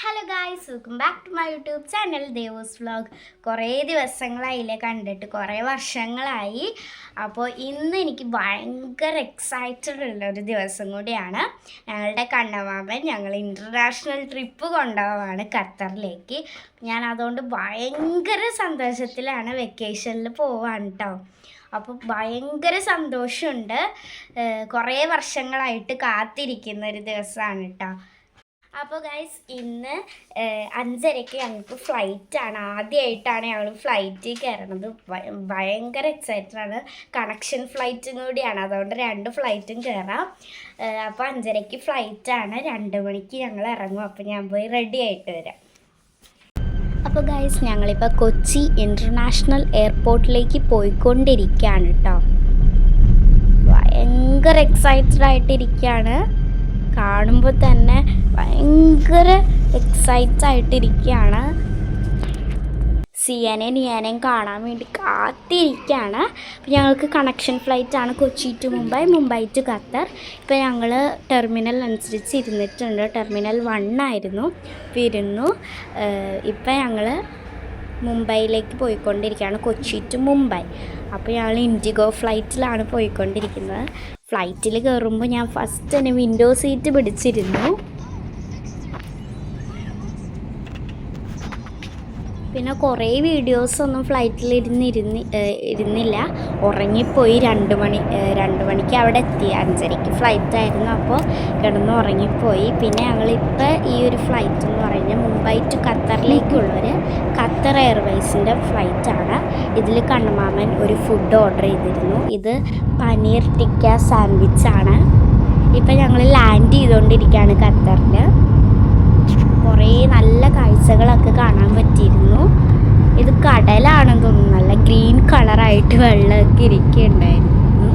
Hello guys welcome back to my YouTube channel Devos vlog കുറേ ദിവസങ്ങളായില്ലേ കണ്ടിട്ട് കുറേ വർഷങ്ങളായി. അപ്പോൾ ഇന്ന് എനിക്ക് ഭയങ്കര എക്സൈറ്റഡ് ഉള്ള ഒരു ദിവസം കൂടിയാണ്. ഞങ്ങളുടെ കണ്ണമാമൻ ഞങ്ങൾ ഇന്റർനാഷണൽ ട്രിപ്പ് കൊണ്ടുപോവാണ് ഖത്തറിലേക്ക്. ഞാൻ അതുകൊണ്ട് ഭയങ്കര സന്തോഷത്തിലാണ് വെക്കേഷനിൽ പോവാണ് കേട്ടോ അപ്പോൾ ഭയങ്കര സന്തോഷമുണ്ട്. കുറേ വർഷങ്ങളായിട്ട് കാത്തിരിക്കുന്ന ഒരു ദിവസമാണ് കേട്ടോ അപ്പോൾ ഗൈസ് ഇന്ന് അഞ്ചരയ്ക്ക് ഞങ്ങൾക്ക് ഫ്ലൈറ്റാണ് ആദ്യമായിട്ടാണ് ഞങ്ങൾ ഫ്ലൈറ്റിൽ കയറണത് ഭയ- ഭയങ്കര എക്സൈറ്റഡ് ആണ്. കണക്ഷൻ ഫ്ലൈറ്റും കൂടിയാണ്. അതുകൊണ്ട് രണ്ട് ഫ്ലൈറ്റും കയറാം അപ്പോൾ അഞ്ചരയ്ക്ക് ഫ്ലൈറ്റാണ് രണ്ട് മണിക്ക് ഞങ്ങൾ ഇറങ്ങും. അപ്പോൾ ഞാൻ പോയി റെഡി ആയിട്ട് വരാം. അപ്പോൾ ഗൈസ് ഞങ്ങളിപ്പോൾ കൊച്ചി ഇന്റർനാഷണൽ എയർപോർട്ടിലേക്ക് പോയിക്കൊണ്ടിരിക്കുകയാണ് കേട്ടോ ഭയങ്കര എക്സൈറ്റഡ് ആയിട്ടിരിക്കുകയാണ്. കാണുമ്പോൾ തന്നെ ഭയങ്കര എക്സൈറ്റ് ആയിട്ടിരിക്കുകയാണ് സിയാനെ നിയാനെയും കാണാൻ വേണ്ടി കാത്തിരിക്കുകയാണ് അപ്പോൾ ഞങ്ങൾക്ക് കണക്ഷൻ ഫ്ലൈറ്റ് ആണ് Kochi to Mumbai Mumbai to Qatar. ഇപ്പോൾ ഞങ്ങൾ ടെർമിനൽ അനുസരിച്ച് ഇരുന്നിട്ടുണ്ട്. ടെർമിനൽ വൺ ആയിരുന്നു. ഇപ്പോൾ ഇരുന്നു ഇപ്പം ഞങ്ങൾ മുംബൈയിലേക്ക് പോയിക്കൊണ്ടിരിക്കുകയാണ് കൊച്ചി ടു മുംബൈ. അപ്പോൾ ഞങ്ങൾ ഇൻഡിഗോ ഫ്ലൈറ്റിലാണ് പോയിക്കൊണ്ടിരിക്കുന്നത്. ഫ്ലൈറ്റിൽ കയറുമ്പോൾ ഞാൻ ഫസ്റ്റ് തന്നെ വിൻഡോ സീറ്റ് പിടിച്ചിരുന്നു. പിന്നെ കുറേ വീഡിയോസൊന്നും ഫ്ലൈറ്റിൽ ഇരുന്ന് ഇരുന്ന് ഏഹ് ഇരുന്നില്ല. ഉറങ്ങിപ്പോയി രണ്ട് മണി രണ്ട് മണിക്ക് അവിടെ എത്തി. അഞ്ചരയ്ക്ക് ഫ്ലൈറ്റ് ആയിരുന്നു അപ്പോൾ കിടന്ന് ഉറങ്ങിപ്പോയി. പിന്നെ ഞങ്ങളിപ്പോൾ ഈ ഒരു ഫ്ലൈറ്റ് എന്ന് പറഞ്ഞാൽ മുംബൈ ടു ഖത്തറിലേക്കുള്ളൊരു ഖത്തർ എയർവേസിന്റെ ഫ്ലൈറ്റാണ് ഇതിൽ കണ്ണമാമൻ ഒരു ഫുഡ് ഓർഡർ ചെയ്തിരുന്നു. ഇത് പനീർ ടിക്ക സാൻഡ്വിച്ചാണ് ഇപ്പം ഞങ്ങൾ ലാൻഡ് ചെയ്തുകൊണ്ടിരിക്കുകയാണ് ഖത്തറിൽ കുറേ നല്ല കാഴ്ചകളൊക്കെ കാണാൻ പറ്റിയിരുന്നു. ഇത് കടലാണെന്ന് തോന്നുന്നു. നല്ല ഗ്രീൻ കളറായിട്ട് വെള്ളമൊക്കെ ഇരിക്കുന്നുണ്ടായിരുന്നു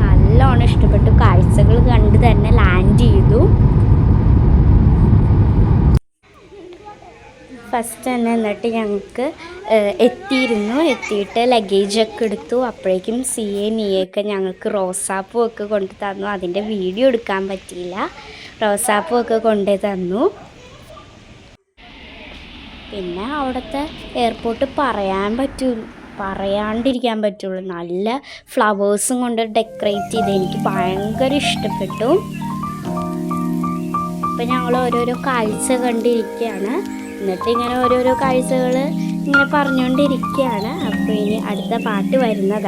നല്ലോണം ഇഷ്ടപ്പെട്ടു കാഴ്ചകൾ കണ്ട് തന്നെ ലാൻഡ് ചെയ്തു ഫസ്റ്റ് തന്നെ എന്നിട്ട് ഞങ്ങൾക്ക് എത്തിയിരുന്നു. എത്തിയിട്ട് ലഗേജൊക്കെ എടുത്തു. അപ്പോഴേക്കും സി എ നിയൊക്കെ ഞങ്ങൾക്ക് റോസാപ്പൂ ഒക്കെ കൊണ്ട് തന്നു. അതിന്റെ വീഡിയോ എടുക്കാൻ പറ്റിയില്ല. റോസാപ്പൂ ഒക്കെ കൊണ്ട് തന്നു. പിന്നെ അവിടുത്തെ എയർപോർട്ട് പറയാൻ പറ്റൂ പറയാണ്ടിരിക്കാൻ പറ്റുള്ളൂ. നല്ല ഫ്ലവേഴ്സും കൊണ്ട് ഡെക്കറേറ്റ് ചെയ്ത് എനിക്ക് ഭയങ്കര ഇഷ്ടപ്പെട്ടു. ഇപ്പം ഞങ്ങൾ ഓരോരോ കാഴ്ച കണ്ടിരിക്കുകയാണ്. എന്നിട്ട് ഇങ്ങനെ ഓരോരോ കാഴ്ചകൾ ഇങ്ങനെ പറഞ്ഞുകൊണ്ടിരിക്കുകയാണ് അപ്പോൾ ഇനി അടുത്ത പാട്ട് വരുന്നതാണ്